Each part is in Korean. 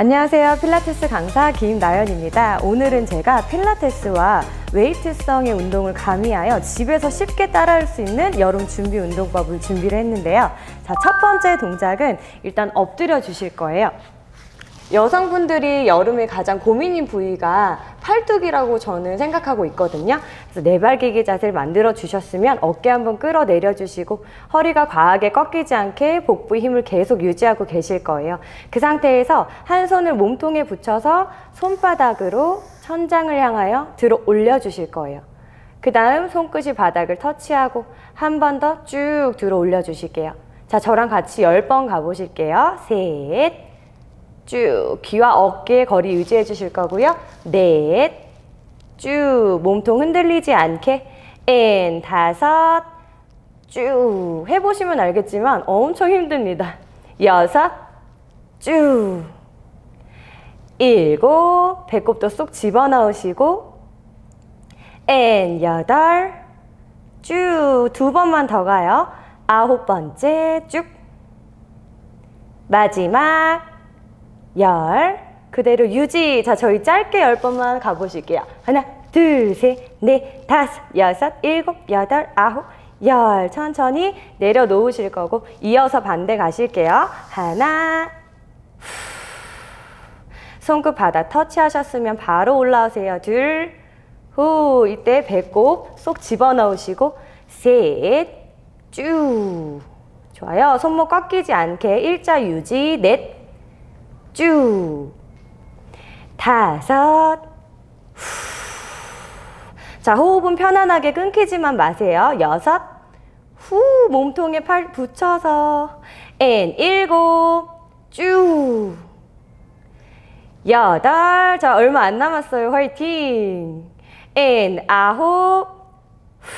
안녕하세요. 필라테스 강사 김나연입니다. 오늘은 제가 필라테스와 웨이트성의 운동을 가미하여 집에서 쉽게 따라할 수 있는 여름 준비 운동법을 준비를 했는데요. 자, 첫 번째 동작은 일단 엎드려 주실 거예요. 여성분들이 여름에 가장 고민인 부위가 팔뚝이라고 저는 생각하고 있거든요. 그래서 네발기기 자세를 만들어 주셨으면 어깨 한번 끌어내려 주시고 허리가 과하게 꺾이지 않게 복부 힘을 계속 유지하고 계실 거예요. 그 상태에서 한 손을 몸통에 붙여서 손바닥으로 천장을 향하여 들어 올려 주실 거예요. 그 다음 손끝이 바닥을 터치하고 한 번 더 쭉 들어 올려 주실게요. 자, 저랑 같이 10번 가보실게요. 셋, 쭉 귀와 어깨의 거리 유지해 주실 거고요. 넷, 쭉 몸통 흔들리지 않게 엔 다섯, 쭉 해보시면 알겠지만 엄청 힘듭니다. 여섯, 쭉 일곱, 배꼽도 쏙 집어넣으시고 엔 여덟, 쭉 두 번만 더 가요. 아홉 번째 쭉 마지막 열 그대로 유지. 자 저희 짧게 열 번만 가보실게요. 하나 둘 셋 넷 다섯 여섯 일곱 여덟 아홉 열. 천천히 내려놓으실 거고 이어서 반대 가실게요. 하나. 후. 손끝 바닥 터치하셨으면 바로 올라오세요. 둘 후 이때 배꼽 쏙 집어넣으시고 셋 쭉. 좋아요. 손목 꺾이지 않게 일자 유지. 넷 쭉. 다섯. 후. 자, 호흡은 편안하게 끊기지만 마세요. 여섯. 후. 몸통에 팔 붙여서. 엔. 일곱. 쭉. 여덟. 자, 얼마 안 남았어요. 화이팅. 엔. 아홉. 후.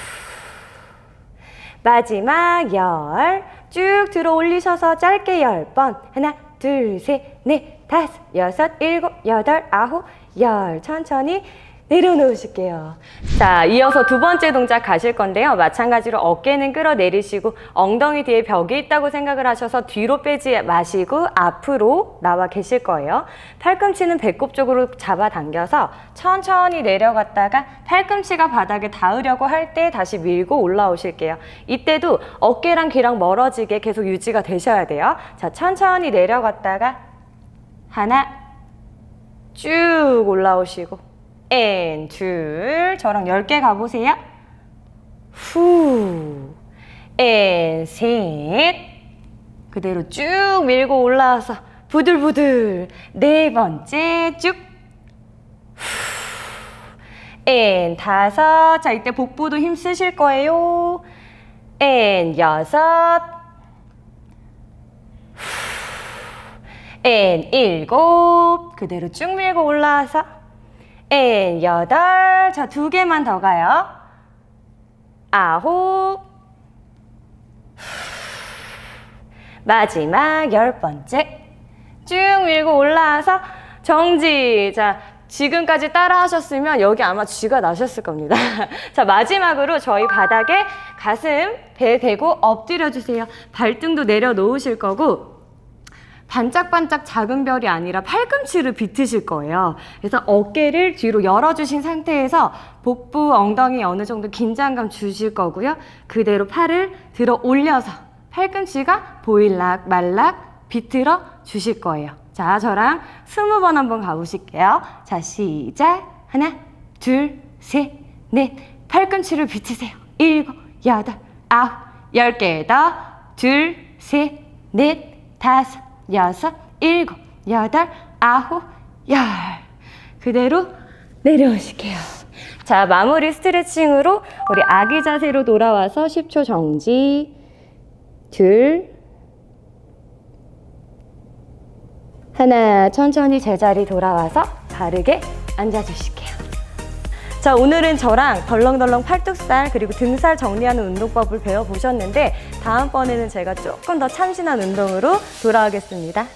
마지막 열. 쭉 들어 올리셔서 짧게 열 번. 하나, 둘, 셋, 넷, 다섯, 여섯, 일곱, 여덟, 아홉, 열. 천천히 내려놓으실게요. 자, 이어서 두 번째 동작 가실 건데요. 마찬가지로 어깨는 끌어내리시고 엉덩이 뒤에 벽이 있다고 생각을 하셔서 뒤로 빼지 마시고 앞으로 나와 계실 거예요. 팔꿈치는 배꼽 쪽으로 잡아당겨서 천천히 내려갔다가 팔꿈치가 바닥에 닿으려고 할 때 다시 밀고 올라오실게요. 이때도 어깨랑 귀랑 멀어지게 계속 유지가 되셔야 돼요. 자, 천천히 내려갔다가 하나 쭉 올라오시고 엔, 둘, 저랑 10개 가보세요. 후, 엔, 셋, 그대로 쭉 밀고 올라와서 부들부들 네 번째 쭉. 후, 엔, 다섯, 자 이때 복부도 힘 쓰실 거예요. 엔, 여섯, 엔, 일곱, 그대로 쭉 밀고 올라와서 엔 여덟. 자 두 개만 더 가요. 아홉. 마지막 열 번째. 쭉 밀고 올라와서 정지. 자 지금까지 따라 하셨으면 여기 아마 쥐가 나셨을 겁니다. 자 마지막으로 저희 바닥에 가슴 배 대고 엎드려 주세요. 발등도 내려놓으실 거고 반짝반짝 작은 별이 아니라 팔꿈치를 비트실 거예요. 그래서 어깨를 뒤로 열어주신 상태에서 복부, 엉덩이 어느 정도 긴장감 주실 거고요. 그대로 팔을 들어 올려서 팔꿈치가 보일락 말락 비틀어 주실 거예요. 자, 저랑 스무 번 한번 가보실게요. 자, 시작. 하나, 둘, 셋, 넷. 팔꿈치를 비트세요. 일곱, 여덟, 아홉, 열 개 더. 둘, 셋, 넷, 다섯, 여섯, 일곱, 여덟, 아홉, 열. 그대로 내려오실게요. 자, 마무리 스트레칭으로 우리 아기 자세로 돌아와서 10초 정지. 둘. 하나, 천천히 제자리 돌아와서 바르게 앉아주실게요. 자, 오늘은 저랑 덜렁덜렁 팔뚝살 그리고 등살 정리하는 운동법을 배워보셨는데 다음번에는 제가 조금 더 참신한 운동으로 돌아오겠습니다.